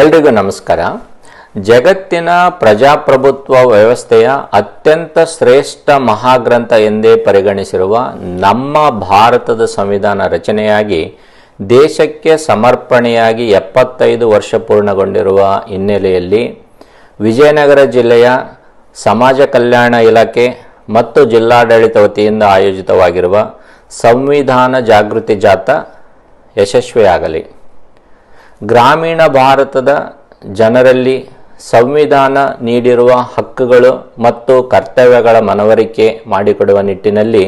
ಎಲ್ರಿಗೂ ನಮಸ್ಕಾರ. ಜಗತ್ತಿನ ಪ್ರಜಾಪ್ರಭುತ್ವ ವ್ಯವಸ್ಥೆಯ ಅತ್ಯಂತ ಶ್ರೇಷ್ಠ ಮಹಾಗ್ರಂಥ ಎಂದೇ ಪರಿಗಣಿಸಿರುವ ನಮ್ಮ ಭಾರತದ ಸಂವಿಧಾನ ರಚನೆಯಾಗಿ ದೇಶಕ್ಕೆ ಸಮರ್ಪಣೆಯಾಗಿ ಎಪ್ಪತ್ತೈದು ವರ್ಷ ಪೂರ್ಣಗೊಂಡಿರುವ ಹಿನ್ನೆಲೆಯಲ್ಲಿ ವಿಜಯನಗರ ಜಿಲ್ಲೆಯ ಸಮಾಜ ಕಲ್ಯಾಣ ಇಲಾಖೆ ಮತ್ತು ಜಿಲ್ಲಾಡಳಿತ ವತಿಯಿಂದ ಆಯೋಜಿತವಾಗಿರುವ ಸಂವಿಧಾನ ಜಾಗೃತಿ ಜಾಥಾ ಯಶಸ್ವಿಯಾಗಲಿ. ಗ್ರಾಮೀಣ ಭಾರತದ ಜನರಲ್ಲಿ ಸಂವಿಧಾನ ನೀಡಿರುವ ಹಕ್ಕುಗಳು ಮತ್ತು ಕರ್ತವ್ಯಗಳ ಮನವರಿಕೆ ಮಾಡಿಕೊಡುವ ನಿಟ್ಟಿನಲ್ಲಿ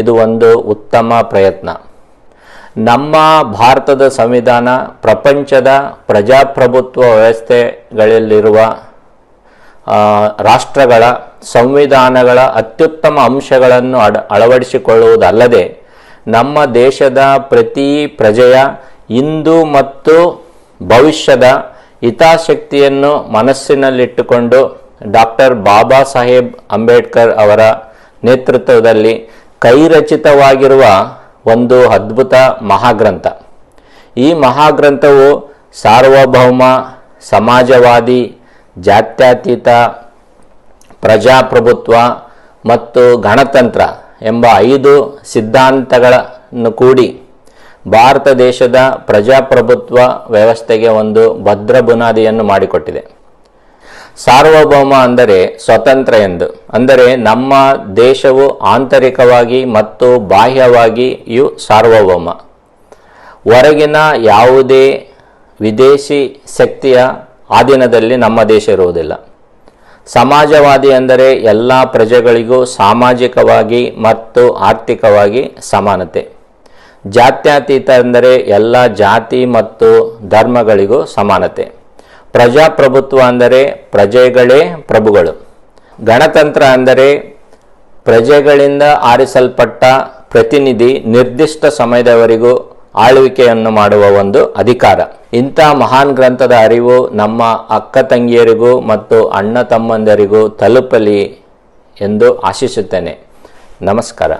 ಇದು ಒಂದು ಉತ್ತಮ ಪ್ರಯತ್ನ. ನಮ್ಮ ಭಾರತದ ಸಂವಿಧಾನ ಪ್ರಪಂಚದ ಪ್ರಜಾಪ್ರಭುತ್ವ ವ್ಯವಸ್ಥೆಗಳಲ್ಲಿರುವ ರಾಷ್ಟ್ರಗಳ ಸಂವಿಧಾನಗಳ ಅತ್ಯುತ್ತಮ ಅಂಶಗಳನ್ನು ಅಡ, ಅಳವಡಿಸಿಕೊಳ್ಳುವುದಲ್ಲದೆ ನಮ್ಮ ದೇಶದ ಪ್ರತಿ ಪ್ರಜೆಯ ಇಂದು ಮತ್ತು ಭವಿಷ್ಯದ ಹಿತಾಸಕ್ತಿಯನ್ನು ಮನಸ್ಸಿನಲ್ಲಿಟ್ಟುಕೊಂಡು ಡಾಕ್ಟರ್ ಬಾಬಾ ಸಾಹೇಬ್ ಅಂಬೇಡ್ಕರ್ ಅವರ ನೇತೃತ್ವದಲ್ಲಿ ಕೈರಚಿತವಾಗಿರುವ ಒಂದು ಅದ್ಭುತ ಮಹಾಗ್ರಂಥ. ಈ ಮಹಾಗ್ರಂಥವು ಸಾರ್ವಭೌಮ, ಸಮಾಜವಾದಿ, ಜಾತ್ಯತೀತ, ಪ್ರಜಾಪ್ರಭುತ್ವ ಮತ್ತು ಗಣತಂತ್ರ ಎಂಬ ಐದು ಸಿದ್ಧಾಂತಗಳನ್ನು ಕೂಡಿ ಭಾರತ ದೇಶದ ಪ್ರಜಾಪ್ರಭುತ್ವ ವ್ಯವಸ್ಥೆಗೆ ಒಂದು ಭದ್ರ ಬುನಾದಿಯನ್ನು ಮಾಡಿಕೊಟ್ಟಿದೆ. ಸಾರ್ವಭೌಮ ಅಂದರೆ ಸ್ವತಂತ್ರ ಎಂದು. ಅಂದರೆ ನಮ್ಮ ದೇಶವು ಆಂತರಿಕವಾಗಿ ಮತ್ತು ಬಾಹ್ಯವಾಗಿಯೂ ಸಾರ್ವಭೌಮ. ಹೊರಗಿನ ಯಾವುದೇ ವಿದೇಶಿ ಶಕ್ತಿಯ ಆಧೀನದಲ್ಲಿ ನಮ್ಮ ದೇಶ ಇರುವುದಿಲ್ಲ. ಸಮಾಜವಾದಿ ಅಂದರೆ ಎಲ್ಲ ಪ್ರಜೆಗಳಿಗೂ ಸಾಮಾಜಿಕವಾಗಿ ಮತ್ತು ಆರ್ಥಿಕವಾಗಿ ಸಮಾನತೆ. ಜಾತ್ಯತೀತ ಅಂದರೆ ಎಲ್ಲ ಜಾತಿ ಮತ್ತು ಧರ್ಮಗಳಿಗೂ ಸಮಾನತೆ. ಪ್ರಜಾಪ್ರಭುತ್ವ ಅಂದರೆ ಪ್ರಜೆಗಳೇ ಪ್ರಭುಗಳು. ಗಣತಂತ್ರ ಅಂದರೆ ಪ್ರಜೆಗಳಿಂದ ಆರಿಸಲ್ಪಟ್ಟ ಪ್ರತಿನಿಧಿ ನಿರ್ದಿಷ್ಟ ಸಮಯದವರೆಗೂ ಆಳ್ವಿಕೆಯನ್ನು ಮಾಡುವ ಒಂದು ಅಧಿಕಾರ. ಇಂಥ ಮಹಾನ್ ಗ್ರಂಥದ ಅರಿವು ನಮ್ಮ ಅಕ್ಕ ತಂಗಿಯರಿಗೂ ಮತ್ತು ಅಣ್ಣ ತಮ್ಮಂದರಿಗೂ ತಲುಪಲಿ ಎಂದು ಆಶಿಸುತ್ತೇನೆ. ನಮಸ್ಕಾರ.